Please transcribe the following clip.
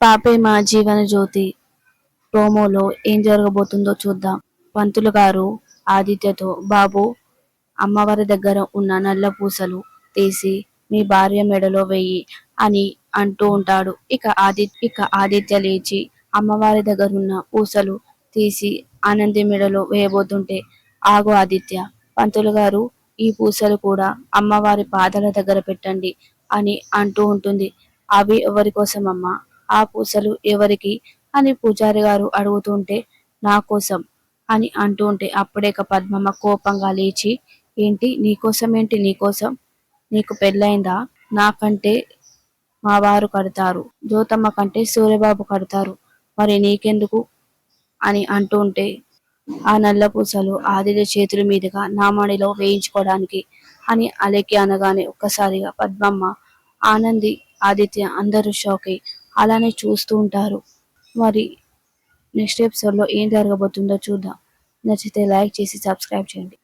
పాపే మా జీవన జ్యోతి. ప్రోమోలో ఏం జరగబోతుందో చూద్దాం. పంతులు గారు ఆదిత్యతో బాబు అమ్మవారి దగ్గర ఉన్న నల్ల పూసలు తీసి మీ భార్య మెడలో వేయి అని అంటూ ఉంటాడు. ఇక ఆది ఇక ఆదిత్య లేచి అమ్మవారి దగ్గర ఉన్న పూసలు తీసి ఆనంది మెడలో వేయబోతుంటే ఆగు ఆదిత్య పంతులు గారు ఈ పూసలు కూడా అమ్మవారి పాదాల దగ్గర పెట్టండి అని అంటూ ఉంటుంది. అవి ఎవరి కోసమమ్మా? ఆ పూసలు ఎవరికి? అని పూజారి గారు అడుగుతుంటే నా కోసం అని అంటూ ఉంటే అప్పుడే పద్మమ్మ కోపంగా లేచి ఏంటి నీకోసం ఏంటి నీకోసం నీకు పెళ్ళైందా నాకంటే మా వారు కడతారు. జ్యోతమ్మ కంటే సూర్యబాబు కడతారు. మరి నీకెందుకు? అని అంటూ ఉంటే ఆ నల్ల పూసలు ఆదిత్య చేతుల మీదుగా నా మడిలో వేయించుకోవడానికి అని అలెకి అనగానే ఒక్కసారిగా పద్మమ్మ ఆనంది ఆదిత్య అందరూ షాక్ అలానే చూస్తూ ఉంటారు. మరి నెక్స్ట్ ఎపిసోడ్లో ఏం జరగబోతుందో చూద్దాం. నచ్చితే లైక్ చేసి సబ్స్క్రైబ్ చేయండి.